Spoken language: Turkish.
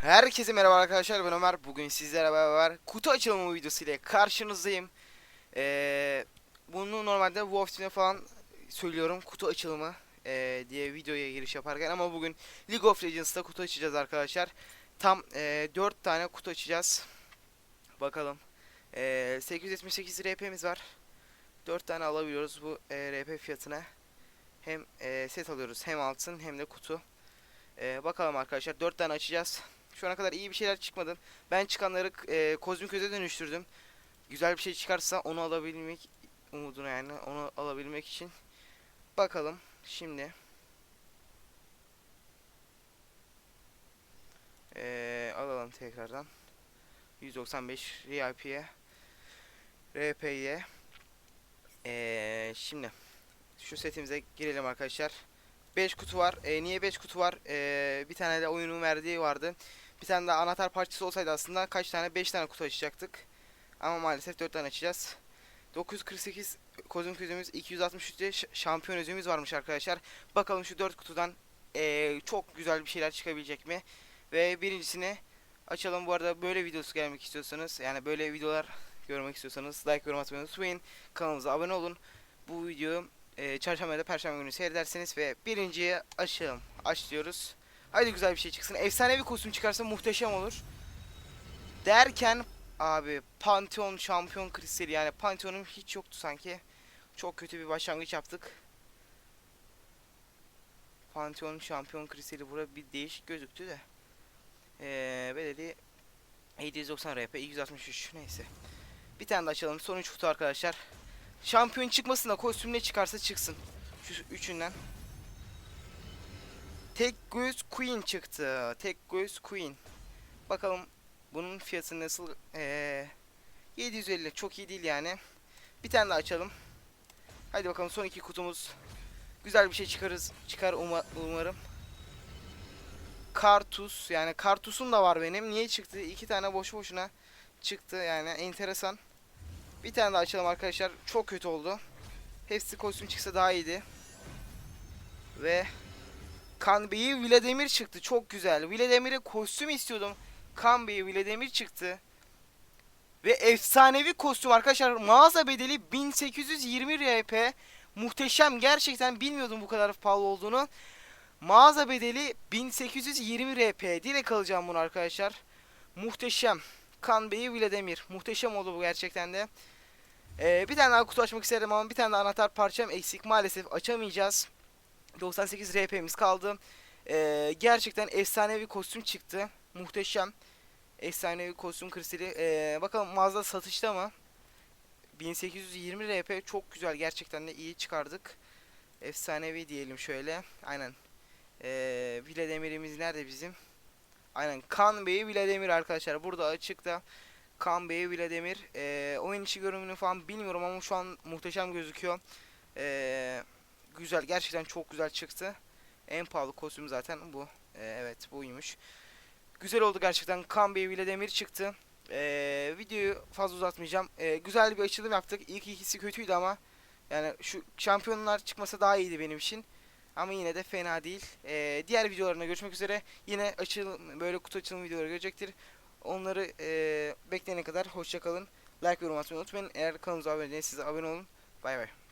Herkese merhaba arkadaşlar ben Ömer. Bugün sizlerle beraber kutu açılımı videosu ile karşınızdayım. Ee, Bunu normalde Wolf Team'e falan söylüyorum kutu açılımı ee, diye videoya giriş yaparken. Ama bugün League of Legends'ta kutu açacağız arkadaşlar. Tam ee, 4 tane kutu açacağız. Bakalım. Ee, 878 RP'miz var 4 tane alabiliyoruz bu ee, RP fiyatına Hem ee, set alıyoruz hem altın hem de kutu ee, Bakalım arkadaşlar 4 tane açacağız şu ana kadar iyi bir şeyler çıkmadı. Ben çıkanları e, kozmik öze dönüştürdüm. Güzel bir şey çıkarsa onu alabilmek umuduna yani onu alabilmek için. Bakalım şimdi. E, alalım tekrardan. 195 RIP'ye. RP'ye. E, şimdi şu setimize girelim arkadaşlar. 5 kutu var. E, niye 5 kutu var? E, bir tane de oyunun verdiği vardı. Bir tane daha anahtar parçası olsaydı aslında kaç tane? 5 tane kutu açacaktık. Ama maalesef 4 tane açacağız. 948 kozmik özümüz, 263 de ş- şampiyon özümüz varmış arkadaşlar. Bakalım şu 4 kutudan eee, çok güzel bir şeyler çıkabilecek mi? Ve birincisini açalım. Bu arada böyle videosu gelmek istiyorsanız, yani böyle videolar görmek istiyorsanız like yorum atmayı unutmayın. Kanalımıza abone olun. Bu videoyu eee çarşamba ya da perşembe günü seyredersiniz ve birinciyi açalım. Aç diyoruz. Haydi güzel bir şey çıksın. Efsanevi kostüm çıkarsa muhteşem olur. Derken abi Pantheon şampiyon kristali yani Pantheon'um hiç yoktu sanki. Çok kötü bir başlangıç yaptık. Pantheon şampiyon kristali burada bir değişik gözüktü de. Ee, bedeli 790 RP 263 neyse. Bir tane de açalım. Son 3 kutu arkadaşlar. Şampiyon çıkmasın da kostüm ne çıkarsa çıksın. Şu üçünden. Tek göz Queen çıktı. Tek göz Queen. Bakalım bunun fiyatı nasıl? Ee, 750 çok iyi değil yani. Bir tane daha açalım. Haydi bakalım son iki kutumuz. Güzel bir şey çıkarız. Çıkar uma- umarım. Kartus yani Kartus'um da var benim. Niye çıktı? İki tane boşu boşuna çıktı yani enteresan. Bir tane daha açalım arkadaşlar. Çok kötü oldu. Hepsi kostüm çıksa daha iyiydi. Ve Kan Bey'i Vladimir çıktı. Çok güzel. Vladimir'e kostüm istiyordum. Kan Bey'i Vladimir çıktı. Ve efsanevi kostüm arkadaşlar. Mağaza bedeli 1820 RP. Muhteşem. Gerçekten bilmiyordum bu kadar pahalı olduğunu. Mağaza bedeli 1820 RP. Direkt alacağım bunu arkadaşlar. Muhteşem. Kan Bey'i Vladimir. Muhteşem oldu bu gerçekten de. Ee, bir tane daha kutu açmak isterim ama bir tane daha anahtar parçam eksik. Maalesef açamayacağız. 98 RP'miz kaldı. Ee, gerçekten efsanevi kostüm çıktı. Muhteşem. Efsanevi kostüm kristali. Ee, bakalım mağazada satışta mı? 1820 RP çok güzel. Gerçekten de iyi çıkardık. Efsanevi diyelim şöyle. Aynen. Ee, Vladimir'imiz nerede bizim? Aynen. Kan Bey'i Vladimir arkadaşlar. Burada açıkta. Kan Bey'i Vladimir. Ee, oyun içi görünümünü falan bilmiyorum ama şu an muhteşem gözüküyor. Eee güzel gerçekten çok güzel çıktı. En pahalı kostüm zaten bu. Ee, evet buymuş. Güzel oldu gerçekten. Kan Bey ile Demir çıktı. Ee, videoyu fazla uzatmayacağım. Ee, güzel bir açılım yaptık. İlk ikisi kötüydü ama yani şu şampiyonlar çıkmasa daha iyiydi benim için. Ama yine de fena değil. Ee, diğer videolarına görüşmek üzere. Yine açılım böyle kutu açılım videoları görecektir. Onları ee, bekleyene kadar hoşça kalın. Like ve yorum atmayı unutmayın. Eğer kanalımıza abone değilseniz abone olun. Bay bay.